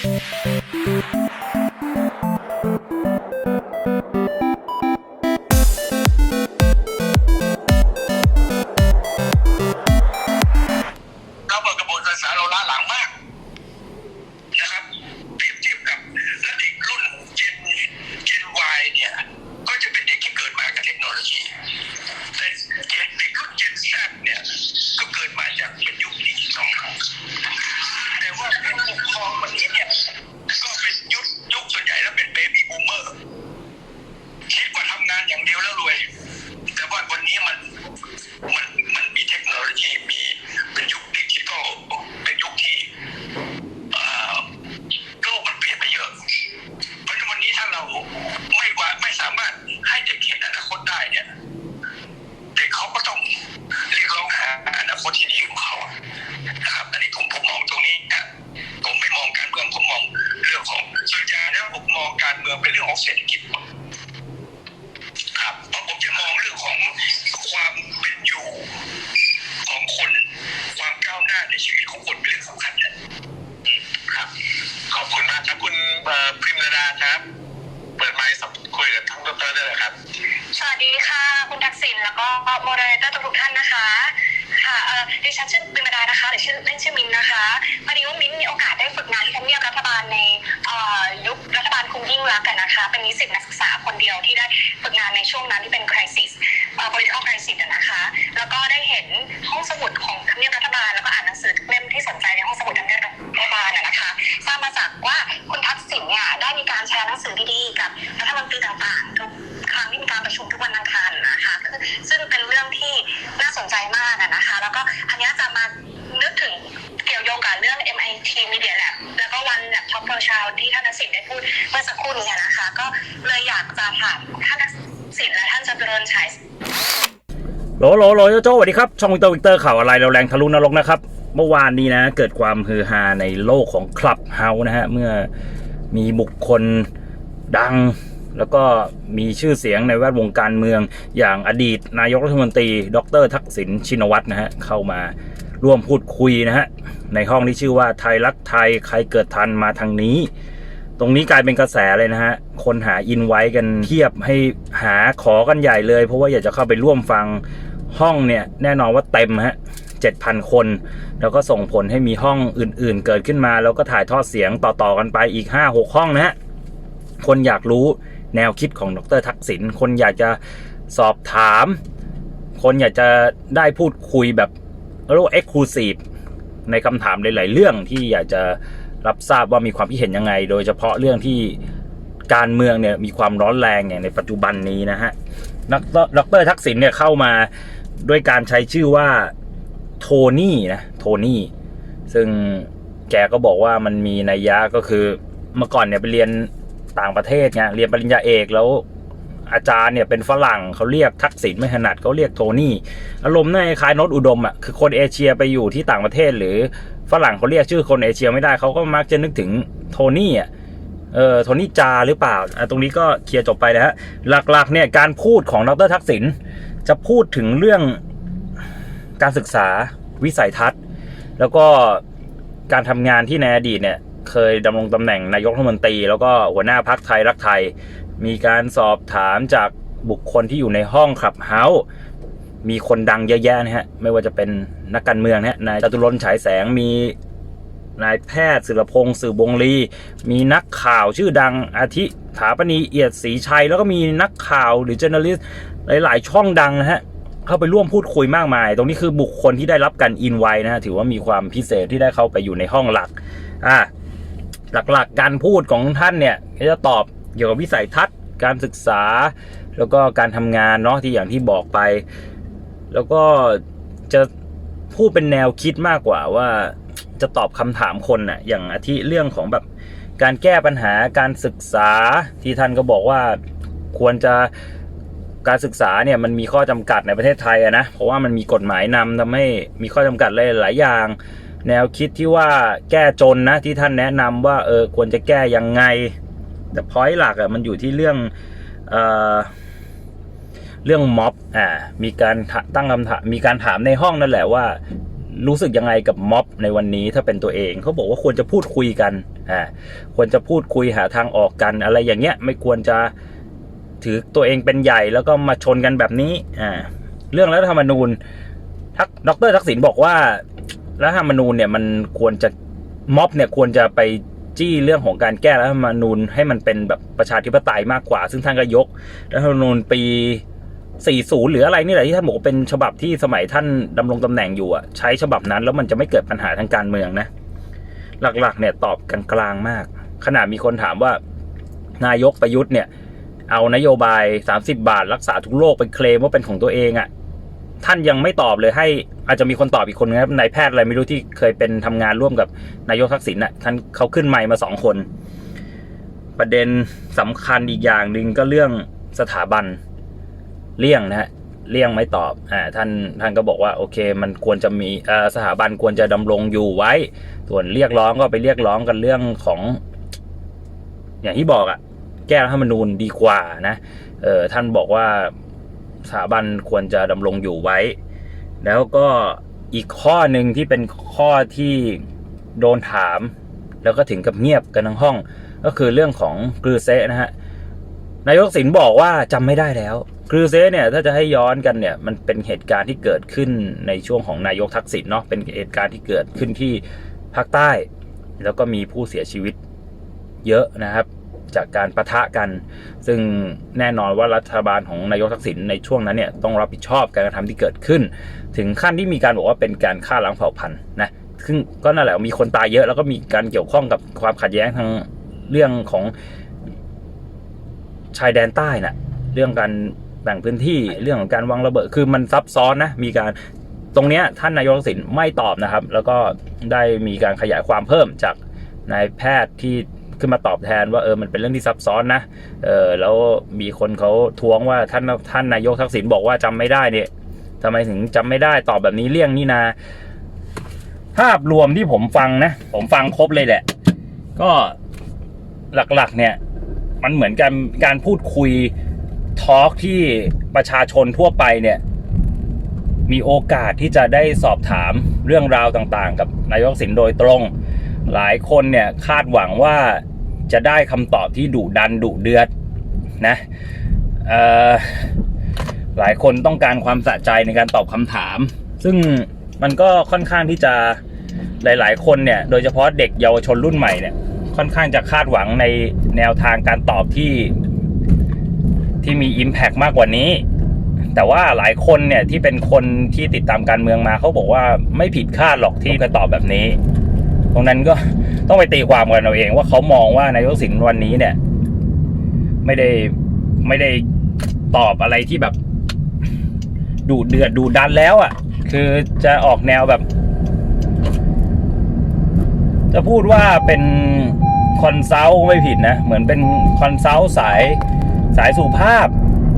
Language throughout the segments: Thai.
เร ทุกท่านนะคะ ค่ะเอ่อดิฉันชื่อปิมดานะคะหรือชื่อเล่นชื่อมินนะคะพอดีว่ามินมีโอกาสได้ฝึกงานที่ทำเนียบรัฐบาลในเอ่อยุครัฐบาลคุณยิ่งรักกันนะคะ เป็นนิสิตนักศึกษาคนเดียวที่ได้ฝึกงานในช่วงนั้นที่เป็น crisis เอ่อ political crisis นะคะ แล้วก็ได้เห็นห้องสมุดของทำเนียบรัฐบาลแล้วก็อ่านหนังสือเล่มที่สนใจในห้องสมุดทำเนียบรัฐบาลนะคะทราบมาจากว่าคุณทักษิณเนี่ยได้มีการแชร์หนังสือดีๆกับรัฐมนตรีต่างๆ พูดเมื่อสักครู่นี้นะคะ ก็เลยอยากจะถามท่านทักษิณและท่านจตุรนต์ฉายโหลโหลโหลโจโจ้สวัสดีครับ ช่องวิกเตอร์วิกเตอร์ข่าวอะไรเราแรงทะลุนรกนะครับ เมื่อวานนี้นะ เกิดความฮือฮาในโลกของคลับเฮาส์นะฮะ เมื่อมีบุคคลดังแล้วก็มีชื่อเสียงในแวดวงการเมือง อย่างอดีตนายกรัฐมนตรี ดร ทักษิณชินวัตรนะฮะ เข้ามาร่วมพูดคุยนะฮะ ในห้องที่ชื่อว่าไทยรักไทยใครเกิดทันมาทางนี้ ตรงนี้กลายเป็นกระแสเลยนะฮะ คนหาอินไว้กันเทียบให้หาขอกันใหญ่เลย เพราะว่าอยากจะเข้าไปร่วมฟังห้องเนี่ย แน่นอนว่าเต็มฮะเจ็ดพันคน แล้วก็ส่งผลให้มีห้องอื่นๆ เกิดขึ้นมา แล้วก็ถ่ายทอดเสียงต่อๆกันไปอีก5-6ห้องนะฮะ คนอยากรู้แนวคิดของดรทักษิณคนอยากจะสอบถาม คนอยากจะได้พูดคุยแบบเรียกว่าเอ็กซ์คลูซีฟในคำถามหลาย ๆ เรื่องที่อยากจะ รับทราบว่ามีความคิดเห็นยังไง โดยเฉพาะเรื่องที่การเมืองเนี่ยมีความร้อนแรงอย่างในปัจจุบันนี้นะฮะดรดรทักษิณเนี่ยเข้ามาด้วยการใช้ชื่อว่าโทนี่นะโทนี่ซึ่งแกก็บอกว่ามันมีนัยยะก็คือเมื่อก่อนเนี่ยไปเรียนต่างประเทศไงเรียนปริญญาเอกแล้วอาจารย์เนี่ยเป็นฝรั่งเขาเรียกทักษิณไม่ถนัดเขาเรียกโทนี่ อารมณ์ในคล้ายโนตอุดมอะคือคนเอเชียไปอยู่ที่ต่างประเทศหรือ ฝรั่งเขาเรียกชื่อคนเอเชียไม่ได้เขาก็มักจะนึกถึงโทนี่อะเออโทนี่จาหรือเปล่าอะตรงนี้ก็เคลียร์จบไปนะฮะหลักๆเนี่ยการพูดของดรทักษิณจะพูดถึงเรื่องการศึกษาวิสัยทัศน์ แล้วก็การทำงานที่ในอดีตเนี่ยเคยดำรงตำแหน่งนายกรัฐมนตรี แล้วก็หัวหน้าพักไทยรักไทย มีการสอบถามจากบุคคลที่อยู่ในห้องขับเฮาส์ มีคนดังเยอะแยะนะฮะ ไม่ว่าจะเป็นนักการเมืองนะฮะ นายจตุรนฉายแสง มีนายแพทย์ศิลพงศ์สืบวงลี มีนักข่าวชื่อดังอาทิถาปณีเอียดศรีชัย แล้วก็มีนักข่าวหรือ journalist หลาย ๆ ช่องดังนะฮะ เข้าไปร่วมพูดคุยมากมาย ตรงนี้คือบุคคลที่ได้รับการอินไว้นะฮะ ถือว่ามีความพิเศษที่ได้เข้าไปอยู่ในห้องหลัก อ่า หลักๆ การพูดของท่านเนี่ยจะตอบเกี่ยวกับวิสัยทัศน์ การศึกษา แล้วก็การทำงานเนาะที่อย่างที่บอกไป แล้วก็จะพูดเป็นแนวคิดมากกว่าว่าจะตอบคำถามคนน่ะอย่างอาทิเรื่องของแบบการแก้ปัญหาการศึกษาที่ท่านก็บอกว่าควรจะการศึกษาเนี่ยมันมีข้อจำกัดในประเทศไทยอะนะเพราะว่ามันมีกฎหมายนำทำให้มีข้อจำกัดหลายๆอย่าง แนวคิดที่ว่าแก้จนนะที่ท่านแนะนำว่าเออควรจะแก้ยังไง แต่พอยหลักอะมันอยู่ที่เรื่องเอ่อ เรื่องม็อบอ่ามีการตั้งคำถามมีการถามในห้องนั่นแหละว่า รู้สึกยังไงกับม็อบในวันนี้ถ้าเป็นตัวเองเขาบอกว่าควรจะพูดคุยกันอ่าควรจะพูดคุยหาทางออกกันอะไรอย่างเงี้ยไม่ควรจะถือตัวเองเป็นใหญ่แล้วก็มาชนกันแบบนี้อ่าเรื่องรัฐธรรมนูญทักดรทักษิณบอกว่ารัฐธรรมนูญเนี่ยมันควรจะม็อบเนี่ยควรจะไปจี้เรื่องของการแก้รัฐธรรมนูญให้มันเป็นแบบประชาธิปไตยมากกว่า ซึ่งท่านก็ยกรัฐธรรมนูญปี 40 หรืออะไรนี่แหละที่ท่านบอกเป็นฉบับที่สมัยท่านดำรงตำแหน่งอยู่อะใช้ฉบับนั้นแล้วมันจะไม่เกิดปัญหาทางการเมืองนะ หลักๆ เนี่ยตอบกลางๆมาก ขนาดมีคนถามว่านายกประยุทธ์เนี่ย เอานโยบาย 30 บาท รักษาทุกโรคไปเคลมว่าเป็นของตัวเองอะ่ะท่านยังไม่ตอบเลยให้อาจจะมีคนตอบอีกคนนะครับนายแพทย์อะไรไม่รู้ที่เคยเป็นทำงานร่วมกับนายกทักษิณน่ะท่านเขาขึ้นไมค์มาสองคน ประเด็นสำคัญอีกอย่างหนึ่งก็เรื่องสถาบัน เลี่ยงนะฮะเลี่ยงไม่ตอบอ่าท่านท่านก็บอกว่าโอเค มันควรจะมีอ่สถาบันควรจะดำรงอยู่ไว้ ส่วนเรียกร้องก็ไปเรียกร้องกันเรื่องของ อย่างที่บอกอะแก้รัฐธรรมนูญดีกว่านะเออท่านบอกว่าสถาบันควรจะดำรงอยู่ไว้ แล้วก็อีกข้อหนึ่งที่เป็นข้อที่โดนถาม แล้วก็ถึงกับเงียบกันทั้งห้อง ก็คือเรื่องของกรือเซะนะฮะนายกสินบอกว่าจำไม่ได้แล้ว กรือเซะเนี่ยถ้าจะให้ย้อนกันเนี่ยมันเป็นเหตุการณ์ที่เกิดขึ้นในช่วงของนายกทักษิณเนาะเป็นเหตุการณ์ที่เกิดขึ้นที่ภาคใต้ แล้วก็มีผู้เสียชีวิตเยอะนะครับ จากการประทะกัน ซึ่งแน่นอนว่ารัฐบาลของนายกทักษิณในช่วงนั้นเนี่ยต้องรับผิดชอบการกระทำที่เกิดขึ้น ถึงขั้นที่มีการบอกว่าเป็นการฆ่าล้างเผ่าพันธุ์นะซึ่งก็นั่นแหละมีคนตายเยอะแล้วก็มีการเกี่ยวข้องกับความขัดแย้งทางเรื่องของชายแดนใต้น่ะเรื่องการ แบ่งพื้นที่เรื่องของการวางระเบิดคือมันซับซ้อนนะมีการตรงเนี้ยท่านนายกทักษิณไม่ตอบนะครับ แล้วก็ได้มีการขยายความเพิ่มจากนายแพทย์ที่ขึ้นมาตอบแทนว่าเออมันเป็นเรื่องที่ซับซ้อนนะเออแล้วมีคนเขาท้วงว่าท่านท่านนายกทักษิณบอกว่าจำไม่ได้เนี่ยทำไมถึงจำไม่ได้ตอบแบบนี้เลี่ยงนี่นา ภาพรวมที่ผมฟังนะ ผมฟังครบเลยแหละ ก็หลักๆเนี่ย มันเหมือนกันการพูดคุย ทอล์กที่ประชาชนทั่วไปเนี่ย มีโอกาสที่จะได้สอบถามเรื่องราวต่างๆ กับนายกสินโดยตรง หลายคนเนี่ยคาดหวังว่าจะได้คำตอบที่ดุดันดุเดือดนะหลายคนต้องการความสะใจในการตอบคำถาม ซึ่งมันก็ค่อนข้างที่จะหลาย ๆ คนเนี่ย โดยเฉพาะเด็กเยาวชนรุ่นใหม่เนี่ย ค่อนข้างจะคาดหวังในแนวทางการตอบที่ ที่มี Impact มากกว่านี้ แต่ว่าหลายคนเนี่ยที่เป็นคนที่ติดตามการเมืองมาเขาบอกว่าไม่ผิดคาดหรอกที่จะตอบแบบนี้ ตรงนั้นก็ต้องไปตีความกันเอาเอง ว่าเขามองว่านายกสินวันนี้เนี่ย ไม่ได้ไม่ได้ตอบอะไรที่แบบ ดูเดือดดูดันแล้วอะ่ะ คือจะออกแนวแบบ จะพูดว่าเป็นคอนซัลท์ไม่ผิดนะ เหมือนเป็นคอนซัลท์สาย สายสุภาพ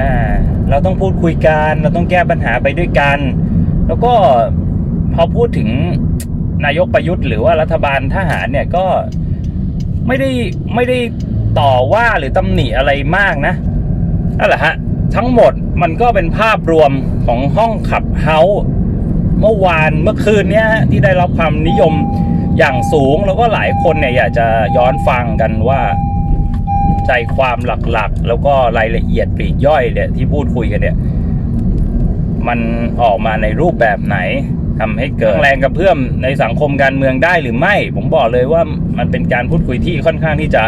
อ่าเราต้องพูดคุยกันเราต้องแก้ปัญหาไปด้วยกัน แล้วก็พอพูดถึงนายกประยุทธ์หรือว่ารัฐบาลทหารเนี่ยก็ไม่ได้ไม่ได้ต่อว่าหรือตำหนิอะไรมากนะนั่นแหละฮะทั้งหมดมันก็เป็นภาพรวมของห้องขับเฮาเมื่อวานเมื่อคืนเนี้ยที่ได้รับความนิยมอย่างสูงแล้วก็หลายคนเนี่ยอยากจะย้อนฟังกันว่า ใจความหลักๆ แล้วก็รายละเอียดปลีกย่อยเนี่ยที่พูดคุยกันเนี่ยมันออกมาในรูปแบบไหนทำให้เกิดแรงกระเพื่อมในสังคมการเมืองได้หรือไม่ ผมบอกเลยว่ามันเป็นการพูดคุยที่ค่อนข้างที่จะ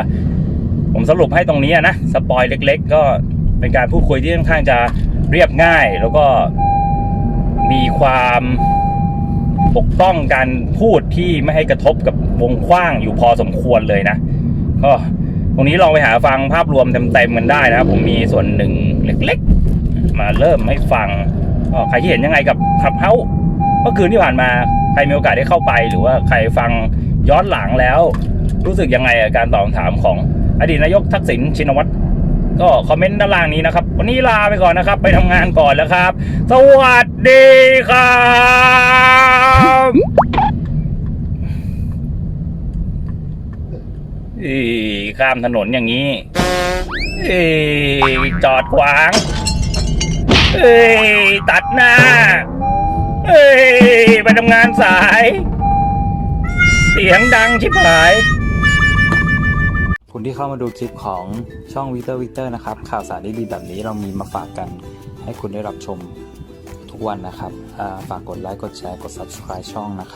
ผมสรุปให้ตรงนี้นะสปอยเล็ก ๆ ก็เป็นการพูดคุยที่ค่อนข้างจะเรียบง่าย แล้วก็มีความปกป้องการพูดที่ไม่ให้กระทบกับวงกว้างอยู่พอสมควรเลยนะก็ ตรงนี้ลองไปหาฟังภาพรวมเต็มๆกันได้นะครับ ผมมีส่วนหนึ่งเล็กๆ มาเริ่มให้ฟังก็ใครที่เห็นยังไงกับขับเฮ้าเมื่อคืนที่ผ่านมาใครมีโอกาสได้เข้าไป หรือว่าใครฟังย้อนหลังแล้ว รู้สึกยังไงกับการตอบคำถามของอดีตนายกทักษิณชินวัตรก็คอมเมนต์ด้านล่างนี้นะครับ วันนี้ลาไปก่อนนะครับ ไปทำงานก่อนแล้วครับ สวัสดีครับอี ข้ามถนนอย่างนี้อีจอดขวาง เอ้ยตัดหน้า เอ้ยไปทำงานสาย เสียงดังชิบหาย คุณที่เข้ามาดูคลิปของช่องวิเตอร์วิเตอร์นะครับ ข่าวสารดีๆแบบนี้เรามีมาฝากกันให้คุณได้รับชมทุกวันนะครับ ฝากกดไลค์ กดแชร์ กด subscribe ช่องนะครับ